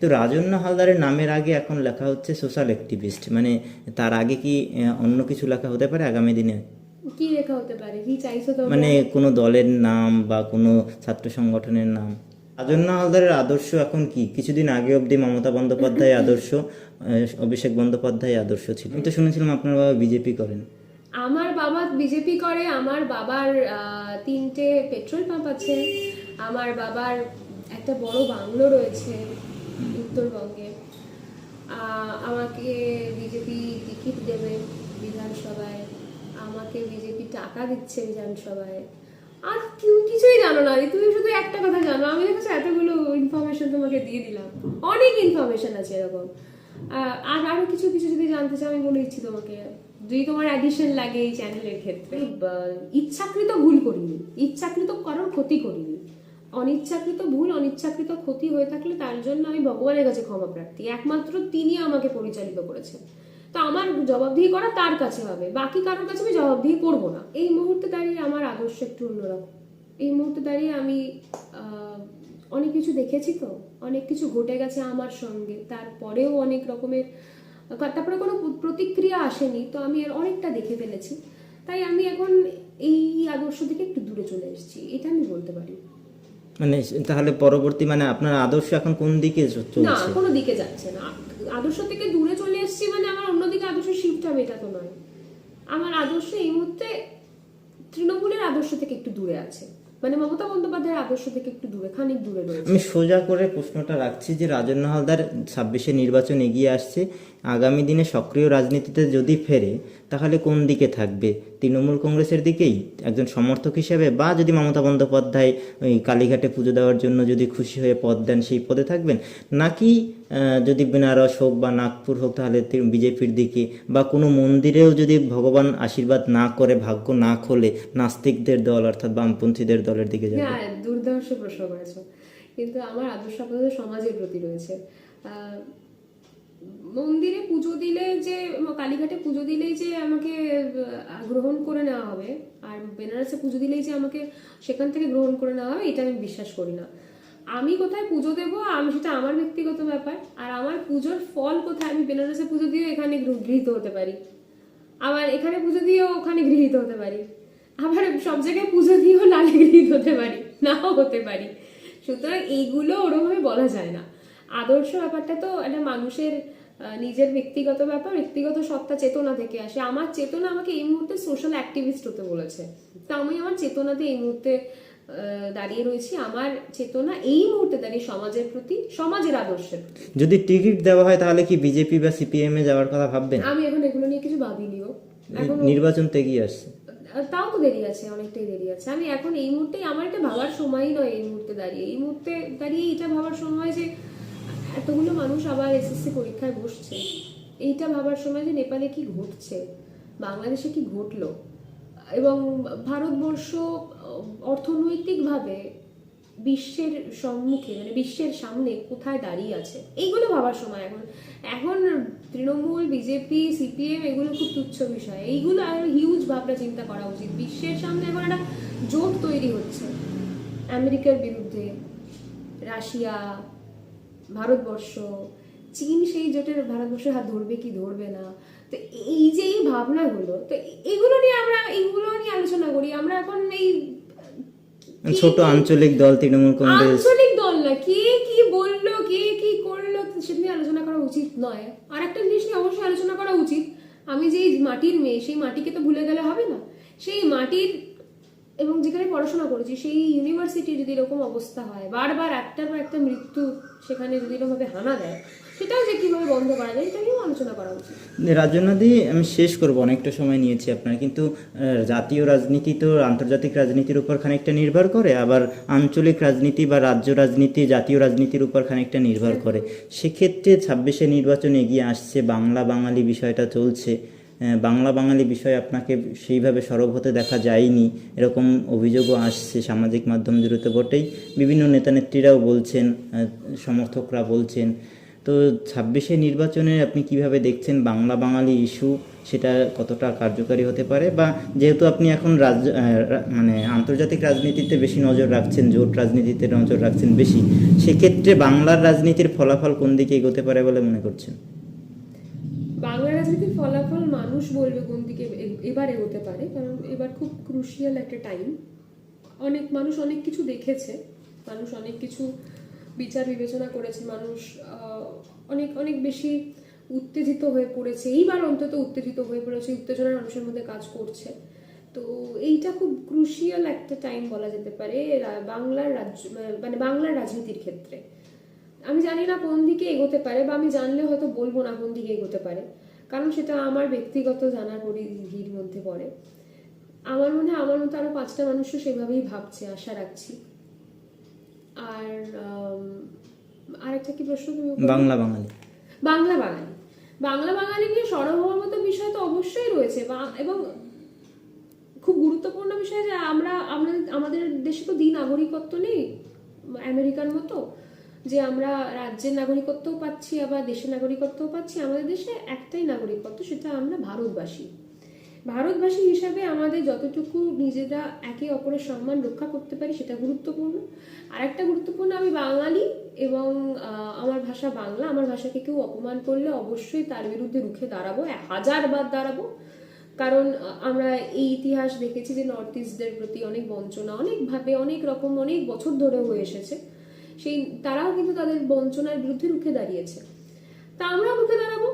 তো রাজন্য হালদারের নামের আগে এখন লেখা হচ্ছে সোশ্যাল অ্যাক্টিভিস্ট মানে তার আগে কি অন্য কিছু লেখা হতে পারে আগামী দিনে? কি লেখা হতে পারে? কি চাইছো তো মানে কোনো দলের নাম বা কোনো ছাত্র সংগঠনের নাম? রাজন্য হালদারের আদর্শ এখন কি? কিছুদিন আগে অবধি মমতা বন্দ্যোপাধ্যায় আদর্শ অভিষেক বন্দ্যোপাধ্যায় আদর্শ ছিল। আমি তো শুনেছিলাম আপনার বাবা বিজেপি করেন। আমার বাবা বিজেপি করে আমার বাবার তিনটে পেট্রোল পাম্প আছে আমার বাবার একটা বড় বাংলো রয়েছে উত্তরবঙ্গে। আমাকে বিজেপি টিকিট দেবে বিধানসভায়। আমাকে বিজেপি টাকা দিচ্ছে বিধানসভায়। আর তুমি কিছুই জানো না তুমি শুধু একটা কথা জানো। আমি দেখছ এতগুলো ইনফরমেশন তোমাকে দিয়ে দিলাম। অনেক ইনফরমেশন আছে এরকম। আর আরও কিছু কিছু যদি জানতে চাও, আমি বলে দিচ্ছি তোমাকে। যদি তোমার অ্যাডিশন লাগে এই চ্যানেলের ক্ষেত্রে ইচ্ছাকৃত ভুল করিনি, ইচ্ছাকৃত কারোর ক্ষতি করিনি অনিচ্ছাকৃত ভুল, অনিচ্ছাকৃত ক্ষতি হয়ে থাকলে তার জন্য আমি ভগবানের কাছে ক্ষমা প্রার্থী। একমাত্র তিনি আমাকে পরিচালিত করেছেন। তো আমার জবাবদিহি করা তার কাছে হবে। বাকি কারোর কাছে আমি জবাবদিহি করব না। এই মুহূর্তে দাঁড়িয়ে আমার আদর্শ একটু অন্যরকম। এই মুহূর্তে দাঁড়িয়ে আমি অনেক কিছু দেখেছি তো। অনেক কিছু ঘটে গেছে আমার সঙ্গে। তারপরেও অনেক রকমের, তারপরে কোনো প্রতিক্রিয়া আসেনি। তো আমি এর অনেকটা দেখে ফেলেছি। তাই আমি এখন এই আদর্শ থেকে একটু দূরে চলে এসেছি। এটা আমি বলতে পারি। মানে তাহলে পরবর্তী মানে আপনার আদর্শ এখন কোন দিকে চ- না চলছে কোনো দিকে যাচ্ছে না। আদর্শ থেকে দূরে চলে এসেছি মানে আমার অন্যদিকে আদর্শ শিফট হবে এটা তো নয়। আমার আদর্শ এই মুহূর্তে তৃণমূলের আদর্শ থেকে একটু দূরে আছে। মানে মমতা বন্দ্যোপাধ্যায়ের আদর্শ থেকে একটু দূরে খানিক দূরে রয়েছে। আমি সোজা করে প্রশ্নটা রাখছি যে রাজন্য হালদার ছাব্বিশে নির্বাচন এগিয়ে আসছে। আগামী দিনে সক্রিয় রাজনীতিতে যদি ফেরে, তাহলে কোন দিকে থাকবে? তৃণমূল কংগ্রেসের দিকেই? একজন সমর্থক হিসেবে বা যদি মমতা বন্দ্যোপাধ্যায় ওই কালীঘাটে পুজো দেওয়ার জন্য যদি খুশি হয়ে পদ দেন, সেই পদে থাকবেন? নাকি যদি বেনারস হোক বা নাগপুর হোক, তাহলে বিজেপির দিকে? বা কোনো মন্দিরেও যদি ভগবান আশীর্বাদ না করে, ভাগ্য না খোলে, নাস্তিকদের দল অর্থাৎ বামপন্থীদের দলের দিকে যাবে? হ্যাঁ দুর্ধর্ষ প্রশ্ন করেছ। কিন্তু আমার আদর্শ সমাজের প্রতি রয়েছে। মন্দিরে পুজো দিলে যে, কালীঘাটে পুজো দিলেই যে আমাকে গ্রহণ করে নেওয়া হবে। আর বেনারসে পুজো দিলেই যে আমাকে সেখান থেকে গ্রহণ করে নেওয়া হবে, এটা আমি বিশ্বাস করি না। আমি কোথায় পুজো দেবো? আমি সেটা আমার ব্যক্তিগত ব্যাপার। আর আমার পুজোর ফল কোথায়? আমি বেনারসে পুজো দিয়ে এখানে গৃহীত হতে পারি। আবার এখানে পুজো দিয়েও ওখানে গৃহীত হতে পারি। আবার সব জায়গায় পুজো দিয়েও লালে গৃহীত হতে পারি। নাও হতে পারি। সুতরাং এইগুলো ওরমভাবে বলা যায় না। আদর্শ ব্যাপারটা তো একটা মানুষের নিজের ব্যক্তিগত ব্যাপার ব্যক্তিগত সত্তা চেতনা থেকে আসে। আমার চেতনা আমাকে এই মুহূর্তে সোশ্যাল অ্যাক্টিভিস্ট হতে বলেছে। তা আমি আমার চেতনাতে এই মুহূর্তে দাঁড়িয়ে রয়েছি। আমার চেতনা এই মুহূর্তে দাঁড়িয়ে সমাজের প্রতি সমাজের আদর্শের যদি টিকিট দেওয়া হয় তাহলে কি বিজেপি বা সিপিএম এ যাওয়ার কথা ভাববেন? আমি এখন এগুলো নিয়ে কিছু ভাবিনিও এখন নির্বাচন তো এগিয়ে আসছে। তাও তো দেরি আছে অনেকটাই দেরি আছে। আমি এখন এই মুহূর্তে আমার এটা ভাবার সময়ই নয় এই মুহূর্তে দাঁড়িয়ে। এই মুহূর্তে দাঁড়িয়ে এটা ভাবার সময় যে এতগুলো মানুষ আবার এসএসসি পরীক্ষায় বসছে। এইটা ভাবার সময় যে নেপালে কি ঘটছে, বাংলাদেশে কি ঘটলো, এবং ভারতবর্ষ অর্থনৈতিকভাবে বিশ্বের সম্মুখে মানে বিশ্বের সামনে কোথায় দাঁড়িয়ে আছে, এইগুলো ভাবার সময় এখন। এখন তৃণমূল বিজেপি সিপিএম এগুলো খুব তুচ্ছ বিষয়। এইগুলো আর হিউজ ভাবনা চিন্তা করা উচিত। বিশ্বের সামনে এখন একটা জোট তৈরি হচ্ছে। আমেরিকার বিরুদ্ধে, রাশিয়া ভারতবর্ষ চীন সেই জোটের ভারতবর্ষের হাত ধরবে কি ধরবে না? তো এই যে এই ভাবনাগুলো তো এগুলো নিয়ে আমরা এইগুলো নিয়ে আলোচনা করি। আমরা এখন এই ছোট আঞ্চলিক দল তৃণমূল কংগ্রেস। আঞ্চলিক দল না কে কি বলল কে কি করল সেটা নিয়ে আলোচনা করা উচিত নয়। আর একটা জিনিস নিয়ে অবশ্যই আলোচনা করা উচিত। আমি যে মাটির মেয়ে সেই মাটিকে তো ভুলে গেলে হবে না। সেই মাটির এবং যেখানে পড়াশোনা করেছি, সেই ইউনিভার্সিটি যদি এরকম অবস্থা হয়, বারবার একটার পর একটা মৃত্যু সেখানে যদি এরকমভাবে হানা দেয়, সেটাও যে কীভাবে বন্ধ করা যায়, এটা নিয়েও আলোচনা করা উচিত। রাজনাদি, আমি শেষ করব, অনেকটা সময় নিয়েছি আপনার, কিন্তু জাতীয় রাজনীতি তো আন্তর্জাতিক রাজনীতির উপর খানিকটা নির্ভর করে, আবার আঞ্চলিক রাজনীতি বা রাজ্য রাজনীতি, জাতীয় রাজনীতির উপর খানিকটা নির্ভর করে। সেক্ষেত্রে ছাব্বিশে নির্বাচন এগিয়ে আসছে, বাংলা বাঙালি বিষয়টা চলছে। বাংলা বাঙালি বিষয়ে আপনাকে সেইভাবে সরব হতে দেখা যায়নি। এরকম অভিযোগও আসছে সামাজিক মাধ্যম জুড়ে তো বটেই। বিভিন্ন নেতানেত্রীরাও বলছেন সমর্থকরা বলছেন। তো ছাব্বিশে নির্বাচনে আপনি কীভাবে দেখছেন বাংলা বাঙালি ইস্যু? সেটা কতটা কার্যকারী হতে পারে? বা যেহেতু আপনি এখন রাজ মানে আন্তর্জাতিক রাজনীতিতে বেশি নজর রাখছেন, জোট রাজনীতিতে নজর রাখছেন বেশি, সেক্ষেত্রে বাংলার রাজনীতির ফলাফল কোন দিকে এগোতে পারে বলে মনে করছেন? বাংলা রাজনীতির ফলাফল মানুষ বলবে কোন দিকে এবার এগোতে পারে, কারণ এবার খুব ক্রুশিয়াল একটা টাইম অনেক মানুষ অনেক কিছু দেখেছে, মানুষ অনেক কিছু বিচার বিবেচনা করেছে, মানুষ অনেক অনেক বেশি উত্তেজিত হয়ে পড়েছে, এইবার অন্তত উত্তেজিত হয়ে পড়েছে, উত্তেজনা মানুষের মধ্যে কাজ করছে। তো এইটা খুব ক্রুশিয়াল একটা টাইম বলা যেতে পারে বাংলার রাজ্য মানে বাংলার রাজনীতির ক্ষেত্রে। আমি জানি না কোন দিকে এগোতে পারে বা আমি জানলে হয়তো বলব না কোন দিকে এগোতে পারে। কারণ সেটা আমার ব্যক্তিগত জানার পরিধির মধ্যে পড়ে। আমার মনে হয় আমার মতো আরও পাঁচটা মানুষও সেভাবেই ভাবছে আশা রাখছি। আর আরেকটা কি প্রশ্ন তুমি বাংলা বাঙালি। বাংলা বাঙালি। বাংলা বাঙালি নিয়ে সর্বমত বিষয় তো অবশ্যই রয়েছে বা- এবং খুব গুরুত্বপূর্ণ বিষয় যে আমরা আমরা আমাদের দেশে তো দ্বি নাগরিকত্ব নেই আমেরিকার মতো। যে আমরা রাজ্যের নাগরিকত্বও পাচ্ছি, আবার দেশের নাগরিকত্বও পাচ্ছি, আমাদের দেশে একটাই নাগরিকত্ব, সেটা আমরা ভারতবাসী। ভারতবাসী হিসাবে আমাদের যতটুকু নিজেরা একে অপরের সম্মান রক্ষা করতে পারি, সেটা গুরুত্বপূর্ণ। আর একটা গুরুত্বপূর্ণ, আমি বাঙালি এবং আমার ভাষা বাংলা, আমার ভাষাকে কেউ অপমান করলে অবশ্যই তার বিরুদ্ধে রুখে দাঁড়াবো, এক হাজার বার দাঁড়াবো। কারণ আমরা এই ইতিহাস দেখেছি যে নর্থ ইস্টদের প্রতি অনেক বঞ্চনা, অনেকভাবে, অনেক রকম, অনেক বছর ধরে হয়ে এসেছে। সেই, তারাও কিন্তু তাদের বঞ্চনার বিরুদ্ধে রুখে দাঁড়িয়েছে। তা আমরা রুখে দাঁড়াবো।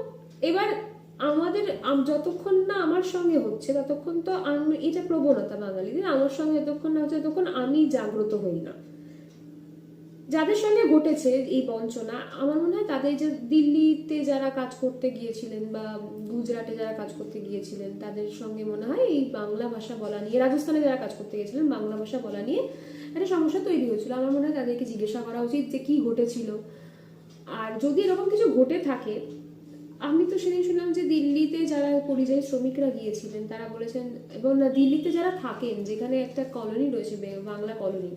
এবার আমাদের যতক্ষণ না আমার সঙ্গে হচ্ছে, ততক্ষণ তো এটা প্রবণতা বাঙালিদের। আমার সঙ্গে যতক্ষণ না হচ্ছে, ততক্ষণ আমি জাগ্রত হই না। যাদের সঙ্গে ঘটেছে এই বঞ্চনা, আমার মনে হয় তাদের যে দিল্লিতে যারা কাজ করতে গিয়েছিলেন বা গুজরাটে যারা কাজ করতে গিয়েছিলেন, তাদের সঙ্গে মনে হয় এই বাংলা ভাষা বলা নিয়ে, রাজস্থানে যারা কাজ করতে গিয়েছিলেন, বাংলা ভাষা বলা নিয়ে একটা সমস্যা তৈরি হয়েছিল। আমার মনে হয় তাদেরকে জিজ্ঞাসা করা উচিত যে কি ঘটেছিল। আর যদি এরকম কিছু ঘটে থাকে, আমি তো সেদিন শুনলাম যে দিল্লিতে যারা পরিযায়ী শ্রমিকরা গিয়েছিলেন, তারা বলেছেন, এবং না, দিল্লিতে যারা থাকেন, যেখানে একটা কলোনি রয়েছে বাংলা কলোনি,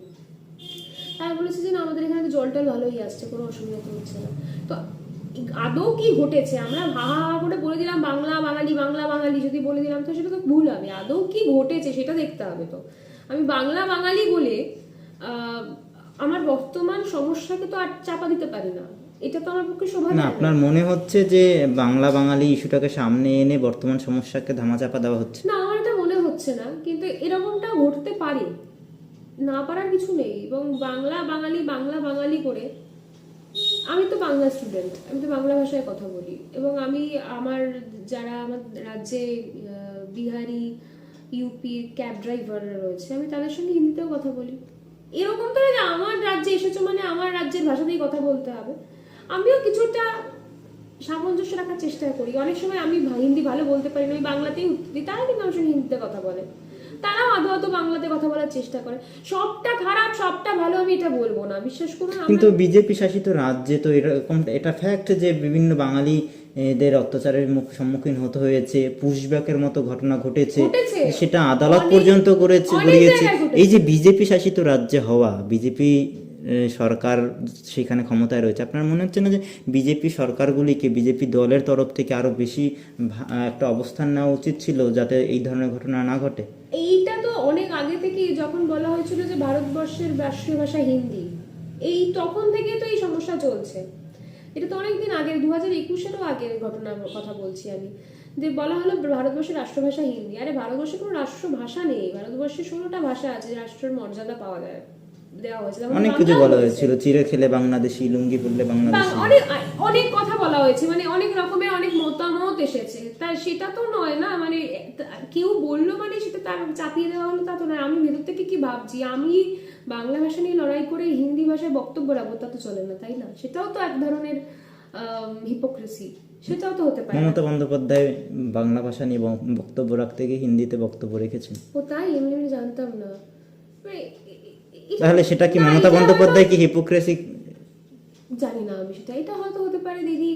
তারা বলেছে যে আমাদের এখানে তো জল টল ভালোই আসছে, কোনো অসুবিধা তো হচ্ছে না। তো আদৌ কি ঘটেছে? আমরা হা হা হা করে বলে দিলাম, বাংলা বাঙালি বাংলা বাঙালি যদি বলে দিলাম, তো সেটা তো ভুল হবে। আদৌ কি ঘটেছে, সেটা দেখতে হবে তো। আমি বাংলা বাঙালি বলে আমার বর্তমান সমস্যাকে তো আর চাপা দিতে পারি না। এটা তো আমার পক্ষে শোভা না আপনার মনে হচ্ছে যে বাংলা বাঙালি ইস্যুটাকে সামনে এনে বর্তমান সমস্যাকে ধামাচাপা দেওয়া হচ্ছে? না আমার এটা মনে হচ্ছে না কিন্তু এরকমটা ঘটতে পারে। না পারার কিছু নেই এবং বাংলা বাঙালি বাংলা বাঙালি করে আমি তো বাংলা স্টুডেন্ট আমি তো বাংলা ভাষায় কথা বলি এবং আমি আমার যারা আমার রাজ্যে বিহারি ইউপি ক্যাব ড্রাইভাররা রয়েছে আমি তাদের সঙ্গে হিন্দিতেও কথা বলি। এরকম তো না যে আমার রাজ্যে এসেছ মানে আমার রাজ্যের ভাষাতেই কথা বলতে হবে। আমিও কিছুটা সামঞ্জস্য রাখার চেষ্টা করি। অনেক সময় আমি হিন্দি ভালো বলতে পারি না আমি বাংলাতেই উত্তর দিই তারা কিন্তু আমার সঙ্গে হিন্দিতে কথা বলে। তারাও আদৌ আদৌ বাংলাতে কথা বলার চেষ্টা করে। সবটা খারাপ সবটা ভালো আমি এটা বলব না। বিশ্বাস করুন কিন্তু বিজেপি শাসিত রাজ্যে তো এরকম এটা ফ্যাক্ট যে বিভিন্ন বাঙালি এদের অত্যাচারের মুখ সম্মুখীন হতে হয়েছে। পুশব্যাকের মতো ঘটনা ঘটেছে। সেটা আদালত পর্যন্ত করেছে গড়িয়েছে। এই যে বিজেপি শাসিত রাজ্যে হওয়া বিজেপি সরকার সেখানে ক্ষমতায় রয়েছে। আপনার মনে হচ্ছে না যে বিজেপি সরকারগুলিকে বিজেপি দলের তরফ থেকে আরও বেশি একটা অবস্থান নেওয়া উচিত ছিল যাতে এই ধরনের ঘটনা না ঘটে? এইটা তো অনেক আগে থেকেই যখন বলা হয়েছিল যে ভারতবর্ষের রাষ্ট্রীয় ভাষা হিন্দি এই তখন থেকে তো এই সমস্যা চলছে। এটা তো অনেকদিন আগে, দু হাজার একুশেরও আগের ঘটনার কথা বলছি আমি। যে বলা হলো ভারতবর্ষের রাষ্ট্রভাষা হিন্দি। আরে ভারতবর্ষে কোনো রাষ্ট্রভাষা নেই। ভারতবর্ষে ষোলোটা ভাষা আছে রাষ্ট্রের মর্যাদা পাওয়া যায়। দেওয়া হয়েছে। যেমন অনেক কিছু বলা হয়েছিল চিরে খেলে বাংলাদেশি লুঙ্গি পড়লে বাংলাদেশি। অনেক অনেক কথা বলা হয়েছে মানে অনেক রকমের অনেক মতামত এসেছে। তা সেটা তো নয় না মানে কেউ বলল মানে সেটা তার চাপিয়ে দেওয়া হলো তা তো নয়। আমি ভেতর থেকে কি ভাবছি? আমি বাংলা ভাষা নিয়ে লড়াই করে হিন্দি ভাষায় বক্তব্য রাখব তা তো চলে না তাই না? সেটাও তো এক ধরনের হিপোক্রেসি সেটাও তো হতে পারে। মমতা বন্দ্যোপাধ্যায় বাংলা ভাষা নিয়ে বক্তব্য রাখতে গিয়ে হিন্দিতে বক্তব্য রেখেছেন। ও তাই? এমনি এমনি জানতাম না। মানে তাহলে সেটা কি মমতা বন্দ্যোপাধ্যায় কি হিপোক্রেসি জানি না আমি সেটা এটা হয়তো হতে পারে দিদি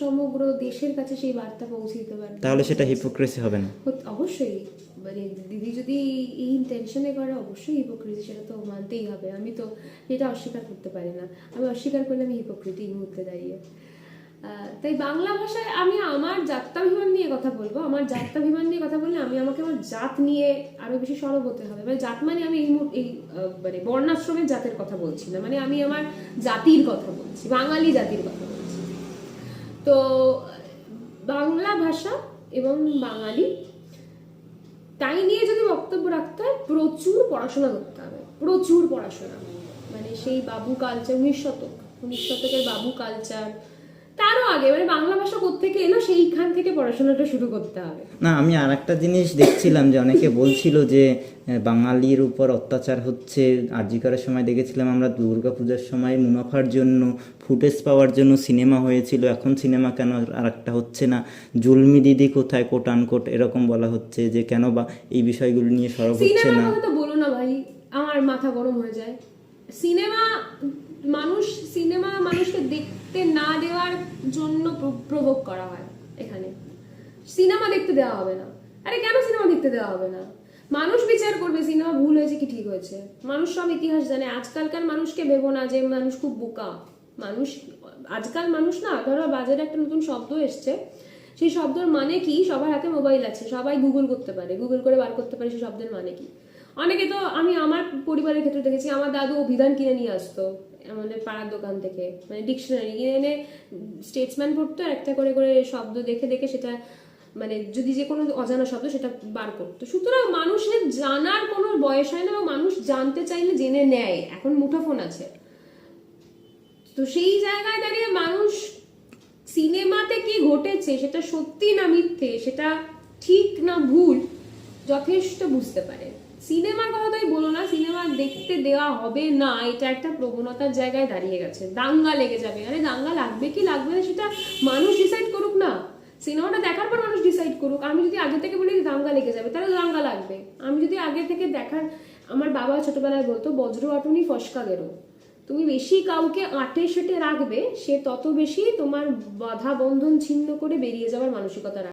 সমগ্র দেশের কাছে সেই বার্তা পৌঁছে দিতে পারে। তাহলে সেটা হিপোক্রেসি হবে না। অবশ্যই। মানে দিদি যদি এই ইন্টেনশনে করে অবশ্যই হিপোক্রেসি সেটা তো মানতেই হবে। আমি তো এটা অস্বীকার করতে পারি না। আমি অস্বীকার করলে আমি হিপোক্রেটি এই মুহূর্তে দাঁড়িয়ে। তাই বাংলা ভাষায় আমি আমার জাত্যাভিমান নিয়ে কথা বলব। আমার জাত্যাভিমান নিয়ে কথা বললে আমি আমাকে আমার জাত নিয়ে আরও বেশি সরব হতে হবে। মানে জাত মানে আমি এই এই মানে বর্ণাশ্রমের জাতের কথা বলছি না। মানে আমি আমার জাতির কথা বলছি, বাঙালি জাতির কথা বলছি। তো, বাংলা ভাষা এবং বাঙালি, তাই নিয়ে যদি বক্তব্য রাখতে হয়, প্রচুর পড়াশোনা করতে হবে। প্রচুর পড়াশোনা। মানে সেই বাবু কালচার উনিশ শতক। উনিশ শতকের বাবু কালচার তারও আগে মানে বাংলা ভাষা কোত্থেকে এলো সেইখান থেকে পড়াশোনাটা শুরু করতে হবে। না আমি আর একটা জিনিস দেখছিলাম যে অনেকে বলছিল যে বাঙালির উপর অত্যাচার হচ্ছে। আরজিকরের সময় দেখেছিলাম আমরা দুর্গাপূজার সময় মুনাফার জন্য ফুটেজ পাওয়ার জন্য সিনেমা হয়েছিল। এখন সিনেমা কেন আর একটা হচ্ছে না? জুলমি দিদি কোথায় কোট আনকোট এরকম বলা হচ্ছে যে কেন বা এই বিষয়গুলো নিয়ে সরব হচ্ছে না? বলো না ভাই আমার মাথা গরম হয়ে যায়। সিনেমা মানুষ, সিনেমা মানুষকে দেখতে না দেওয়ার জন্য প্রভোগ করা হয় এখানে। সিনেমা দেখতে দেওয়া হবে না। আরে কেন সিনেমা দেখতে দেওয়া হবে না? মানুষ বিচার করবে, সিনেমা ভুল হয়েছে কি ঠিক হয়েছে? মানুষ সব ইতিহাস জানে, আজকালকার মানুষকে ভেবো না যে মানুষ খুব বোকা। মানুষ, আজকাল মানুষ না, ধরো বাজারে একটা নতুন শব্দ এসছে, সেই শব্দের মানে কি? সবার হাতে মোবাইল আছে, সবাই গুগল করতে পারে, গুগল করে বার করতে পারে সেই শব্দের মানে কি? অনেকে তো আমি আমার পরিবারের ক্ষেত্রে দেখেছি, আমার দাদু অভিধান কিনে নিয়ে আসতো। আমাদের পাড়ার দোকান থেকে মানে ডিকশনারি কিনে এনে স্টেটসম্যান পড়তো আর একটা করে করে শব্দ দেখে দেখে সেটা মানে যদি যে কোনো অজানা শব্দ সেটা বার করতো। সুতরাং মানুষের জানার কোনো বয়স হয় না মানুষ জানতে চাইলে জেনে নেয়, এখন মুঠোফোন আছে। তো সেই জায়গায় দাঁড়িয়ে মানুষ সিনেমাতে কি ঘটেছে সেটা সত্যি না মিথ্যে সেটা ঠিক না ভুল যথেষ্ট বুঝতে পারে। সিনেমার কথা তাই বলো না, সিনেমা দেখতে দেওয়া হবে না, এটা একটা প্রবণতার জায়গায় দাঁড়িয়ে গেছে। দাঙ্গা লেগে যাবে। আরে দাঙ্গা লাগবে কি লাগবে না সেটা মানুষ ডিসাইড করুক না। সিনেমাটা দেখার পর মানুষ ডিসাইড করুক। আমি যদি আগে থেকে বলি দাঙ্গা লেগে যাবে, তাহলে দাঙ্গা লাগবে। আমি যদি আগে থেকে দেখার, আমার বাবা ছোটবেলায় বলতো, বজ্র আটুনি ফসকা গেরো তুমি বেশি কাউকে আটে সেটে রাখবে, সে তত বেশি তোমার বাধা বন্ধন ছিন্ন করে বেরিয়ে যাওয়ার মানসিকতা